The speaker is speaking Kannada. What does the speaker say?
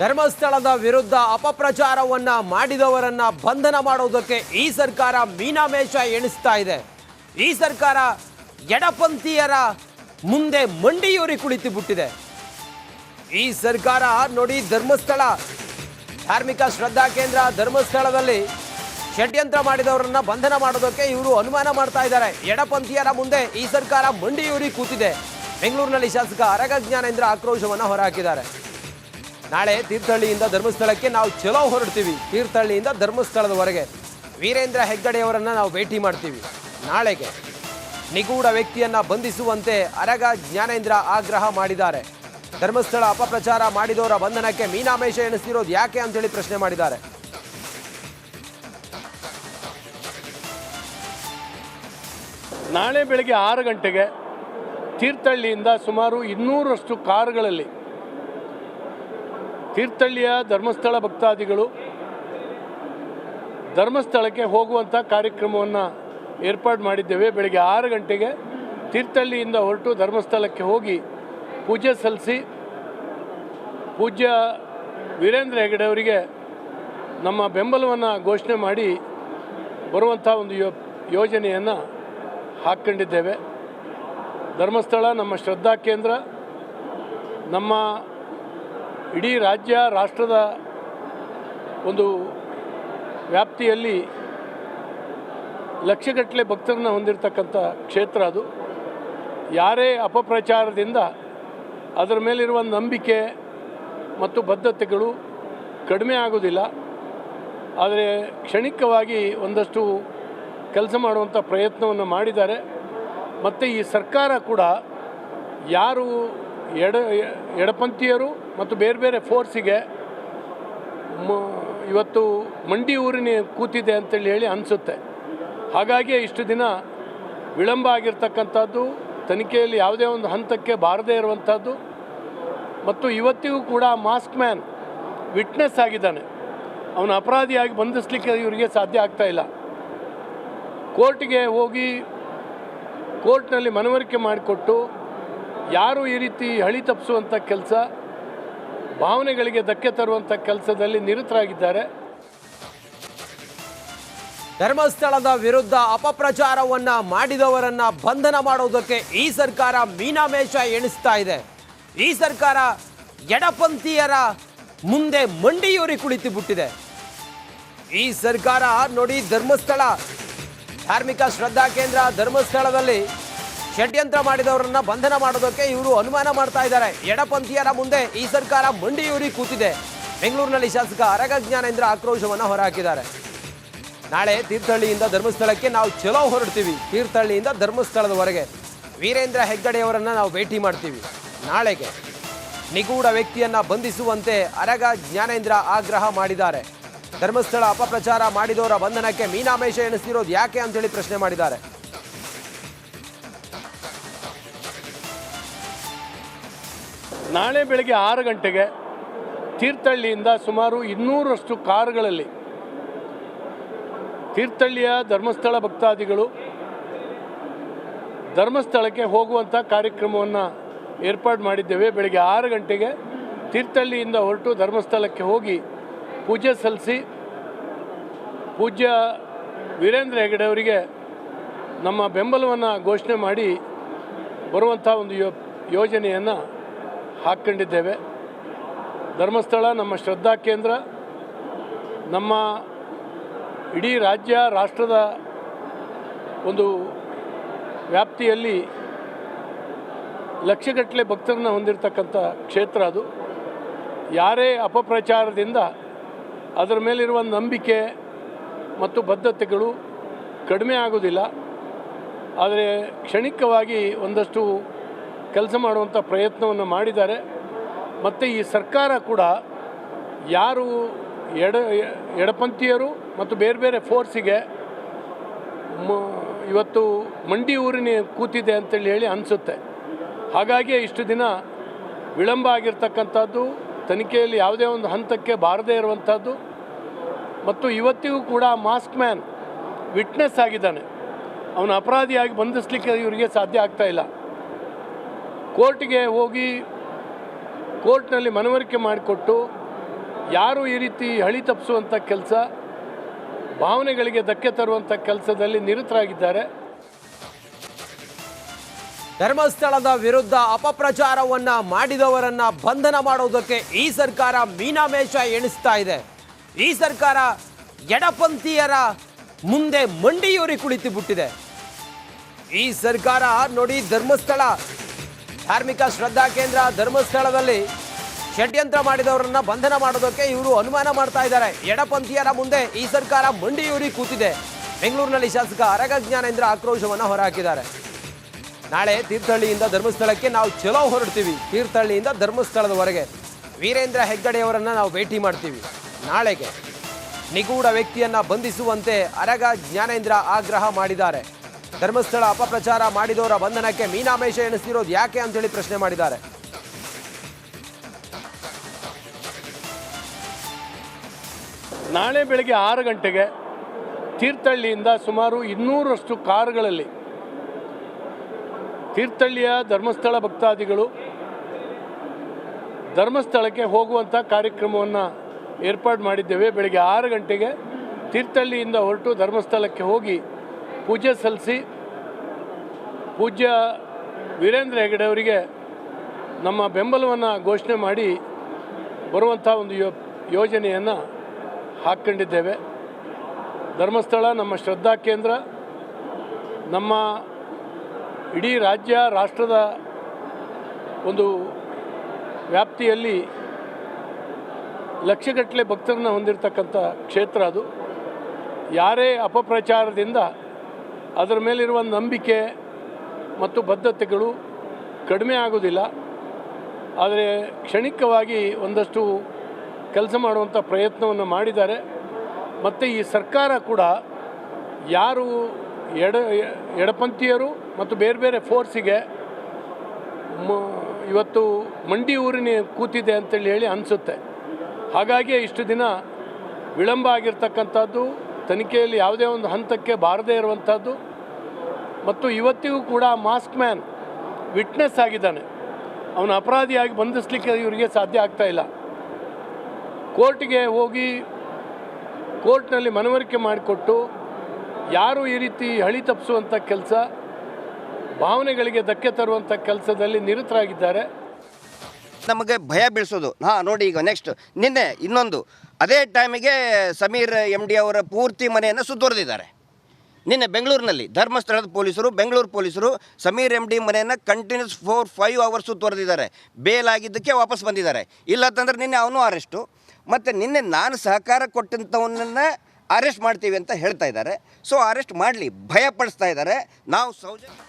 ಧರ್ಮಸ್ಥಳದ ವಿರುದ್ಧ ಅಪಪ್ರಚಾರವನ್ನ ಮಾಡಿದವರನ್ನ ಬಂಧನ ಮಾಡೋದಕ್ಕೆ ಈ ಸರ್ಕಾರ ಮೀನಾಮೇಷ ಎಣಿಸ್ತಾ ಇದೆ. ಈ ಸರ್ಕಾರ ಎಡಪಂಥೀಯರ ಮುಂದೆ ಮಂಡಿಯೂರಿ ಕುಳಿತು ಬಿಟ್ಟಿದೆ. ಈ ಸರ್ಕಾರ ನೋಡಿ ಧರ್ಮಸ್ಥಳ, ಧಾರ್ಮಿಕ ಶ್ರದ್ಧಾ ಕೇಂದ್ರ ಧರ್ಮಸ್ಥಳದಲ್ಲಿ ಷಡ್ಯಂತ್ರ ಮಾಡಿದವರನ್ನ ಬಂಧನ ಮಾಡೋದಕ್ಕೆ ಇವರು ಅನುಮಾನ ಮಾಡ್ತಾ ಇದ್ದಾರೆ. ಎಡಪಂಥೀಯರ ಮುಂದೆ ಈ ಸರ್ಕಾರ ಮಂಡಿಯೂರಿ ಕೂತಿದೆ. ಬೆಂಗಳೂರಿನಲ್ಲಿ ಶಾಸಕ ಅರಗ ಜ್ಞಾನೇಂದ್ರ ಆಕ್ರೋಶವನ್ನು ಹೊರಹಾಕಿದ್ದಾರೆ. ನಾಳೆ ತೀರ್ಥಹಳ್ಳಿಯಿಂದ ಧರ್ಮಸ್ಥಳಕ್ಕೆ ನಾವು ಚಲೋ ಹೊರಡ್ತೀವಿ. ತೀರ್ಥಹಳ್ಳಿಯಿಂದ ಧರ್ಮಸ್ಥಳದವರೆಗೆ. ವೀರೇಂದ್ರ ಹೆಗ್ಗಡೆಯವರನ್ನು ನಾವು ಭೇಟಿ ಮಾಡ್ತೀವಿ. ನಾಳೆಗೆ ನಿಗೂಢ ವ್ಯಕ್ತಿಯನ್ನು ಬಂಧಿಸುವಂತೆ ಅರಗ ಜ್ಞಾನೇಂದ್ರ ಆಗ್ರಹ ಮಾಡಿದ್ದಾರೆ. ಧರ್ಮಸ್ಥಳ ಅಪಪ್ರಚಾರ ಮಾಡಿದವರ ಬಂಧನಕ್ಕೆ ಮೀನಾಮೇಷ ಎಣಿಸ್ತಿರೋದು ಯಾಕೆ ಅಂತೇಳಿ ಪ್ರಶ್ನೆ ಮಾಡಿದ್ದಾರೆ. ನಾಳೆ ಬೆಳಗ್ಗೆ ಆರು ಗಂಟೆಗೆ ತೀರ್ಥಹಳ್ಳಿಯಿಂದ ಸುಮಾರು ಇನ್ನೂರಷ್ಟು ಕಾರುಗಳಲ್ಲಿ ತೀರ್ಥಹಳ್ಳಿಯ ಧರ್ಮಸ್ಥಳ ಭಕ್ತಾದಿಗಳು ಧರ್ಮಸ್ಥಳಕ್ಕೆ ಹೋಗುವಂಥ ಕಾರ್ಯಕ್ರಮವನ್ನು ಏರ್ಪಾಡು ಮಾಡಿದ್ದೇವೆ. ಬೆಳಗ್ಗೆ ಆರು ಗಂಟೆಗೆ ತೀರ್ಥಹಳ್ಳಿಯಿಂದ ಹೊರಟು ಧರ್ಮಸ್ಥಳಕ್ಕೆ ಹೋಗಿ ಪೂಜೆ ಸಲ್ಲಿಸಿ, ಪೂಜ್ಯ ವೀರೇಂದ್ರ ಹೆಗಡೆ ಅವರಿಗೆ ನಮ್ಮ ಬೆಂಬಲವನ್ನು ಘೋಷಣೆ ಮಾಡಿ ಬರುವಂಥ ಒಂದು ಯೋ, ಯೋಜನೆಯನ್ನು ಹಾಕ್ಕೊಂಡಿದ್ದೇವೆ ಧರ್ಮಸ್ಥಳ ನಮ್ಮ ಶ್ರದ್ಧಾ ಕೇಂದ್ರ, ನಮ್ಮ ಇಡೀ ರಾಜ್ಯ, ರಾಷ್ಟ್ರದ ಒಂದು ವ್ಯಾಪ್ತಿಯಲ್ಲಿ ಲಕ್ಷಗಟ್ಟಲೆ ಭಕ್ತರನ್ನು ಹೊಂದಿರತಕ್ಕಂಥ ಕ್ಷೇತ್ರ ಅದು. ಯಾರೇ ಅಪಪ್ರಚಾರದಿಂದ ಅದರ ಮೇಲಿರುವ ನಂಬಿಕೆ ಮತ್ತು ಬದ್ಧತೆಗಳು ಕಡಿಮೆ ಆಗೋದಿಲ್ಲ ಆದರೆ ಕ್ಷಣಿಕವಾಗಿ ಒಂದಷ್ಟು ಕೆಲಸ ಮಾಡುವಂಥ ಪ್ರಯತ್ನವನ್ನು ಮಾಡಿದ್ದಾರೆ. ಮತ್ತು ಈ ಸರ್ಕಾರ ಕೂಡ ಯಾರು ಎಡ, ಎಡಪಂಥೀಯರು ಮತ್ತು ಬೇರೆ ಬೇರೆ ಫೋರ್ಸಿಗೆ ಮ ಇವತ್ತು ಮಂಡಿ ಊರಿನ ಕೂತಿದೆ ಅಂತೇಳಿ ಹೇಳಿ ಅನಿಸುತ್ತೆ. ಹಾಗಾಗಿ ಇಷ್ಟು ದಿನ ವಿಳಂಬ ಆಗಿರ್ತಕ್ಕಂಥದ್ದು, ತನಿಖೆಯಲ್ಲಿ ಯಾವುದೇ ಒಂದು ಹಂತಕ್ಕೆ ಬಾರದೇ ಇರುವಂಥದ್ದು ಮತ್ತು ಇವತ್ತಿಗೂ ಕೂಡ ಮಾಸ್ಕ್ ಮ್ಯಾನ್ ವಿಟ್ನೆಸ್ ಆಗಿದ್ದಾನೆ. ಅವನ ಅಪರಾಧಿಯಾಗಿ ಬಂಧಿಸಲಿಕ್ಕೆ ಇವರಿಗೆ ಸಾಧ್ಯ ಆಗ್ತಾ ಇಲ್ಲ. ಕೋರ್ಟ್ಗೆ ಹೋಗಿ ಕೋರ್ಟ್ನಲ್ಲಿ ಮನವರಿಕೆ ಮಾಡಿಕೊಟ್ಟು ಯಾರು ಈ ರೀತಿ ಹಳಿ ತಪ್ಪಿಸುವಂಥ ಕೆಲಸ ಭಾವನೆಗಳಿಗೆ ಧಕ್ಕೆ ತರುವಂಥ ಕೆಲಸದಲ್ಲಿ ನಿರತರಾಗಿದ್ದಾರೆ. ಧರ್ಮಸ್ಥಳದ ವಿರುದ್ಧ ಅಪಪ್ರಚಾರವನ್ನ ಮಾಡಿದವರನ್ನ ಬಂಧನ ಮಾಡೋದಕ್ಕೆ ಈ ಸರ್ಕಾರ ಮೀನಾಮೇಷ ಎಣಿಸ್ತಾ ಇದೆ. ಈ ಸರ್ಕಾರ ಎಡಪಂಥೀಯರ ಮುಂದೆ ಮಂಡಿಯೂರಿ ಕುಳಿತು ಬಿಟ್ಟಿದೆ. ಈ ಸರ್ಕಾರ ನೋಡಿ ಧರ್ಮಸ್ಥಳ, ಧಾರ್ಮಿಕ ಶ್ರದ್ಧಾ ಕೇಂದ್ರ ಧರ್ಮಸ್ಥಳದಲ್ಲಿ ಷಡ್ಯಂತ್ರ ಮಾಡಿದವರನ್ನ ಬಂಧನ ಮಾಡೋದಕ್ಕೆ ಇವರು ಅನುಮಾನ ಮಾಡ್ತಾ ಇದ್ದಾರೆ. ಎಡಪಂಥೀಯರ ಮುಂದೆ ಈ ಸರ್ಕಾರ ಮಂಡಿಯೂರಿ ಕೂತಿದೆ. ಬೆಂಗಳೂರಿನಲ್ಲಿ ಶಾಸಕ ಅರಗ ಜ್ಞಾನೇಂದ್ರ ಆಕ್ರೋಶವನ್ನು ಹೊರಹಾಕಿದ್ದಾರೆ. ನಾಳೆ ತೀರ್ಥಹಳ್ಳಿಯಿಂದ ಧರ್ಮಸ್ಥಳಕ್ಕೆ ನಾವು ಚಲೋ ಹೊರಡ್ತೀವಿ. ತೀರ್ಥಹಳ್ಳಿಯಿಂದ ಧರ್ಮಸ್ಥಳದವರೆಗೆ. ವೀರೇಂದ್ರ ಹೆಗ್ಗಡೆಯವರನ್ನ ನಾವು ಭೇಟಿ ಮಾಡ್ತೀವಿ. ನಾಳೆಗೆ ನಿಗೂಢ ವ್ಯಕ್ತಿಯನ್ನ ಬಂಧಿಸುವಂತೆ ಅರಗ ಜ್ಞಾನೇಂದ್ರ ಆಗ್ರಹ ಮಾಡಿದ್ದಾರೆ. ಧರ್ಮಸ್ಥಳ ಅಪಪ್ರಚಾರ ಮಾಡಿದವರ ಬಂಧನಕ್ಕೆ ಮೀನಾಮೇಷ ಎಣಿಸ್ತಿರೋದು ಯಾಕೆ ಅಂತೇಳಿ ಪ್ರಶ್ನೆ ಮಾಡಿದ್ದಾರೆ. ನಾಳೆ ಬೆಳಗ್ಗೆ ಆರು ಗಂಟೆಗೆ ತೀರ್ಥಹಳ್ಳಿಯಿಂದ ಸುಮಾರು ಇನ್ನೂರಷ್ಟು ಕಾರುಗಳಲ್ಲಿ ತೀರ್ಥಹಳ್ಳಿಯ ಧರ್ಮಸ್ಥಳ ಭಕ್ತಾದಿಗಳು ಧರ್ಮಸ್ಥಳಕ್ಕೆ ಹೋಗುವಂಥ ಕಾರ್ಯಕ್ರಮವನ್ನು ಏರ್ಪಾಡು ಮಾಡಿದ್ದೇವೆ. ಬೆಳಗ್ಗೆ ಆರು ಗಂಟೆಗೆ ತೀರ್ಥಹಳ್ಳಿಯಿಂದ ಹೊರಟು ಧರ್ಮಸ್ಥಳಕ್ಕೆ ಹೋಗಿ ಪೂಜೆ ಸಲ್ಲಿಸಿ, ಪೂಜ್ಯ ವೀರೇಂದ್ರ ಹೆಗಡೆ ಅವರಿಗೆ ನಮ್ಮ ಬೆಂಬಲವನ್ನು ಘೋಷಣೆ ಮಾಡಿ ಬರುವಂಥ ಒಂದು ಯೋಜನೆಯನ್ನು ಹಾಕ್ಕೊಂಡಿದ್ದೇವೆ. ಧರ್ಮಸ್ಥಳ, ನಮ್ಮ ಶ್ರದ್ಧಾ ಕೇಂದ್ರ, ನಮ್ಮ ಇಡೀ ರಾಜ್ಯ, ರಾಷ್ಟ್ರದ ಒಂದು ವ್ಯಾಪ್ತಿಯಲ್ಲಿ ಲಕ್ಷಗಟ್ಟಲೆ ಭಕ್ತರನ್ನು ಹೊಂದಿರತಕ್ಕಂಥ ಕ್ಷೇತ್ರ ಅದು. ಯಾರೇ ಅಪಪ್ರಚಾರದಿಂದ ಅದರ ಮೇಲಿರುವ ನಂಬಿಕೆ ಮತ್ತು ಬದ್ಧತೆಗಳು ಕಡಿಮೆ ಆಗೋದಿಲ್ಲ ಆದರೆ ಕ್ಷಣಿಕವಾಗಿ ಒಂದಷ್ಟು ಕೆಲಸ ಮಾಡುವಂಥ ಪ್ರಯತ್ನವನ್ನು ಮಾಡಿದ್ದಾರೆ. ಮತ್ತು ಈ ಸರ್ಕಾರ ಕೂಡ ಯಾರು ಎಡ, ಎಡಪಂಥೀಯರು ಮತ್ತು ಬೇರೆ ಬೇರೆ ಫೋರ್ಸಿಗೆ ಮ, ಇವತ್ತು ಮಂಡಿ ಊರಿನ ಕೂತಿದೆ ಅಂತೇಳಿ ಹೇಳಿ ಅನಿಸುತ್ತೆ. ಹಾಗಾಗಿ ಇಷ್ಟು ದಿನ ವಿಳಂಬ ಆಗಿರ್ತಕ್ಕಂಥದ್ದು, ತನಿಖೆಯಲ್ಲಿ ಯಾವುದೇ ಒಂದು ಹಂತಕ್ಕೆ ಬಾರದೇ ಇರುವಂಥದ್ದು ಮತ್ತು ಇವತ್ತಿಗೂ ಕೂಡ ಮಾಸ್ಕ್ ಮ್ಯಾನ್ ವಿಟ್ನೆಸ್ ಆಗಿದ್ದಾನೆ. ಅವನ ಅಪರಾಧಿಯಾಗಿ ಬಂಧಿಸಲಿಕ್ಕೆ ಇವರಿಗೆ ಸಾಧ್ಯ ಆಗ್ತಾ ಇಲ್ಲ. ಕೋರ್ಟ್ಗೆ ಹೋಗಿ ಕೋರ್ಟ್ನಲ್ಲಿ ಮನವರಿಕೆ ಮಾಡಿಕೊಟ್ಟು ಯಾರು ಈ ರೀತಿ ಹಳಿ ತಪ್ಪಿಸುವಂಥ ಕೆಲಸ, ಭಾವನೆಗಳಿಗೆ ಧಕ್ಕೆ ತರುವಂಥ ಕೆಲಸದಲ್ಲಿ ನಿರತರಾಗಿದ್ದಾರೆ. ಧರ್ಮಸ್ಥಳದ ವಿರುದ್ಧ ಅಪಪ್ರಚಾರವನ್ನ ಮಾಡಿದವರನ್ನ ಬಂಧನ ಮಾಡೋದಕ್ಕೆ ಈ ಸರ್ಕಾರ ಮೀನಾಮೇಷ ಎಣಿಸ್ತಾ ಇದೆ. ಈ ಸರ್ಕಾರ ಎಡಪಂಥೀಯರ ಮುಂದೆ ಮಂಡಿಯೂರಿ ಕುಳಿತು ಬಿಟ್ಟಿದೆ. ಈ ಸರ್ಕಾರ ನೋಡಿ ಧರ್ಮಸ್ಥಳ ಧಾರ್ಮಿಕ ಶ್ರದ್ಧಾ ಕೇಂದ್ರ ಧರ್ಮಸ್ಥಳದಲ್ಲಿ ಷಡ್ಯಂತ್ರ ಮಾಡಿದವರನ್ನ ಬಂಧನ ಮಾಡೋದಕ್ಕೆ ಇವರು ಅನುಮಾನ ಮಾಡ್ತಾ ಇದ್ದಾರೆ. ಎಡಪಂಥೀಯರ ಮುಂದೆ ಈ ಸರ್ಕಾರ ಮಂಡಿಯೂರಿ ಕೂತಿದೆ. ಬೆಂಗಳೂರಿನಲ್ಲಿ ಶಾಸಕ ಅರಗ ಜ್ಞಾನೇಂದ್ರ ಆಕ್ರೋಶವನ್ನು ಹೊರಹಾಕಿದ್ದಾರೆ. ನಾಳೆ ತೀರ್ಥಹಳ್ಳಿಯಿಂದ ಧರ್ಮಸ್ಥಳಕ್ಕೆ ನಾವು ಚಲೋ ಹೊರಡ್ತೀವಿ. ತೀರ್ಥಹಳ್ಳಿಯಿಂದ ಧರ್ಮಸ್ಥಳದವರೆಗೆ. ವೀರೇಂದ್ರ ಹೆಗ್ಗಡೆಯವರನ್ನು ನಾವು ಭೇಟಿ ಮಾಡ್ತೀವಿ. ನಾಳೆಗೆ ನಿಗೂಢ ವ್ಯಕ್ತಿಯನ್ನು ಬಂಧಿಸುವಂತೆ ಅರಗ ಜ್ಞಾನೇಂದ್ರ ಆಗ್ರಹ ಮಾಡಿದ್ದಾರೆ. ಧರ್ಮಸ್ಥಳ ಅಪಪ್ರಚಾರ ಮಾಡಿದವರ ಬಂಧನಕ್ಕೆ ಮೀನಾಮೇಶ ಎಣಿಸ್ತಿರೋದು ಯಾಕೆ ಅಂತೇಳಿ ಪ್ರಶ್ನೆ ಮಾಡಿದ್ದಾರೆ. ನಾಳೆ ಬೆಳಗ್ಗೆ ಆರು ಗಂಟೆಗೆ ತೀರ್ಥಹಳ್ಳಿಯಿಂದ ಸುಮಾರು ಇನ್ನೂರಷ್ಟು ಕಾರುಗಳಲ್ಲಿ ತೀರ್ಥಹಳ್ಳಿಯ ಧರ್ಮಸ್ಥಳ ಭಕ್ತಾದಿಗಳು ಧರ್ಮಸ್ಥಳಕ್ಕೆ ಹೋಗುವಂಥ ಕಾರ್ಯಕ್ರಮವನ್ನು ಏರ್ಪಾಡು ಮಾಡಿದ್ದೇವೆ. ಬೆಳಗ್ಗೆ ಆರು ಗಂಟೆಗೆ ತೀರ್ಥಹಳ್ಳಿಯಿಂದ ಹೊರಟು ಧರ್ಮಸ್ಥಳಕ್ಕೆ ಹೋಗಿ ಪೂಜೆ ಸಲ್ಲಿಸಿ ಪೂಜ್ಯ ವೀರೇಂದ್ರ ಹೆಗಡೆ ಅವರಿಗೆ ನಮ್ಮ ಬೆಂಬಲವನ್ನು ಘೋಷಣೆ ಮಾಡಿ ಬರುವಂಥ ಒಂದು ಯೋ, ಯೋಜನೆಯನ್ನು ಹಾಕ್ಕೊಂಡಿದ್ದೇವೆ. ಧರ್ಮಸ್ಥಳ ನಮ್ಮ ಶ್ರದ್ಧಾ ಕೇಂದ್ರ, ನಮ್ಮ ಇಡೀ ರಾಜ್ಯ, ರಾಷ್ಟ್ರದ ಒಂದು ವ್ಯಾಪ್ತಿಯಲ್ಲಿ ಲಕ್ಷಗಟ್ಟಲೆ ಭಕ್ತರನ್ನ ಹೊಂದಿರತಕ್ಕಂಥ ಕ್ಷೇತ್ರ ಅದು. ಯಾರೇ ಅಪಪ್ರಚಾರದಿಂದ ಅದರ ಮೇಲಿರುವ ನಂಬಿಕೆ ಮತ್ತು ಬದ್ಧತೆಗಳು ಕಡಿಮೆ ಆಗೋದಿಲ್ಲ ಆದರೆ ಕ್ಷಣಿಕವಾಗಿ ಒಂದಷ್ಟು ಕೆಲಸ ಮಾಡುವಂಥ ಪ್ರಯತ್ನವನ್ನು ಮಾಡಿದ್ದಾರೆ. ಮತ್ತು ಈ ಸರ್ಕಾರ ಕೂಡ ಯಾರು ಎಡ, ಎಡಪಂಥೀಯರು ಮತ್ತು ಬೇರೆ ಬೇರೆ ಫೋರ್ಸಿಗೆ ಮ, ಇವತ್ತು ಮಂಡಿ ಊರಿನ ಕೂತಿದೆ ಅಂತೇಳಿ ಹೇಳಿ ಅನಿಸುತ್ತೆ. ಹಾಗಾಗಿ ಇಷ್ಟು ದಿನ ವಿಳಂಬ ಆಗಿರ್ತಕ್ಕಂಥದ್ದು ತನಿಖೆಯಲ್ಲಿ ಯಾವುದೇ ಒಂದು ಹಂತಕ್ಕೆ ಬಾರದೇ ಇರುವಂಥದ್ದು ಮತ್ತು ಇವತ್ತಿಗೂ ಕೂಡ ಮಾಸ್ಕ್ ಮ್ಯಾನ್ ವಿಟ್ನೆಸ್ ಆಗಿದ್ದಾನೆ. ಅವನ ಅಪರಾಧಿಯಾಗಿ ಬಂಧಿಸಲಿಕ್ಕೆ ಇವರಿಗೆ ಸಾಧ್ಯ ಆಗ್ತಾ ಇಲ್ಲ. ಕೋರ್ಟ್ಗೆ ಹೋಗಿ ಕೋರ್ಟ್ನಲ್ಲಿ ಮನವರಿಕೆ ಮಾಡಿಕೊಟ್ಟು ಯಾರು ಈ ರೀತಿ ಹಳಿ ತಪ್ಪಿಸುವಂಥ ಕೆಲಸ, ಭಾವನೆಗಳಿಗೆ ಧಕ್ಕೆ ತರುವಂಥ ಕೆಲಸದಲ್ಲಿ ನಿರತರಾಗಿದ್ದಾರೆ. ನಮಗೆ ಭಯ ಬೀಳಿಸೋದು. ಹಾಂ, ನೋಡಿ ಈಗ ನೆಕ್ಸ್ಟ್ ನಿನ್ನೆ ಇನ್ನೊಂದು ಅದೇ ಟೈಮಿಗೆ ಸಮೀರ್ ಎಂ ಡಿ ಅವರ ಪೂರ್ತಿ ಮನೆಯನ್ನು ಸುತ್ತುವರೆದಿದ್ದಾರೆ. ನಿನ್ನೆ ಬೆಂಗಳೂರಿನಲ್ಲಿ ಧರ್ಮಸ್ಥಳದ ಪೊಲೀಸರು, ಬೆಂಗಳೂರು ಪೊಲೀಸರು ಸಮೀರ್ ಎಂ ಡಿ ಮನೆಯನ್ನು ಕಂಟಿನ್ಯೂಸ್ ಫೋರ್ ಫೈವ್ ಅವರ್ಸ್ ತೊರೆದಿದ್ದಾರೆ ಬೇಲ್ ಆಗಿದ್ದಕ್ಕೆ ವಾಪಸ್ ಬಂದಿದ್ದಾರೆ. ಇಲ್ಲತ್ತಂದ್ರೆ ನಿನ್ನೆ ಅವನು ಅರೆಸ್ಟು ಮತ್ತು ನಿನ್ನೆ ನಾನು ಸಹಕಾರ ಕೊಟ್ಟಂಥವನ್ನ ಅರೆಸ್ಟ್ ಮಾಡ್ತೀವಿ ಅಂತ ಹೇಳ್ತಾ ಇದ್ದಾರೆ. ಸೊ ಅರೆಸ್ಟ್ ಮಾಡಲಿ, ಭಯಪಡಿಸ್ತಾ ಇದ್ದಾರೆ. ನಾವು ಸೌಜನ್ಯ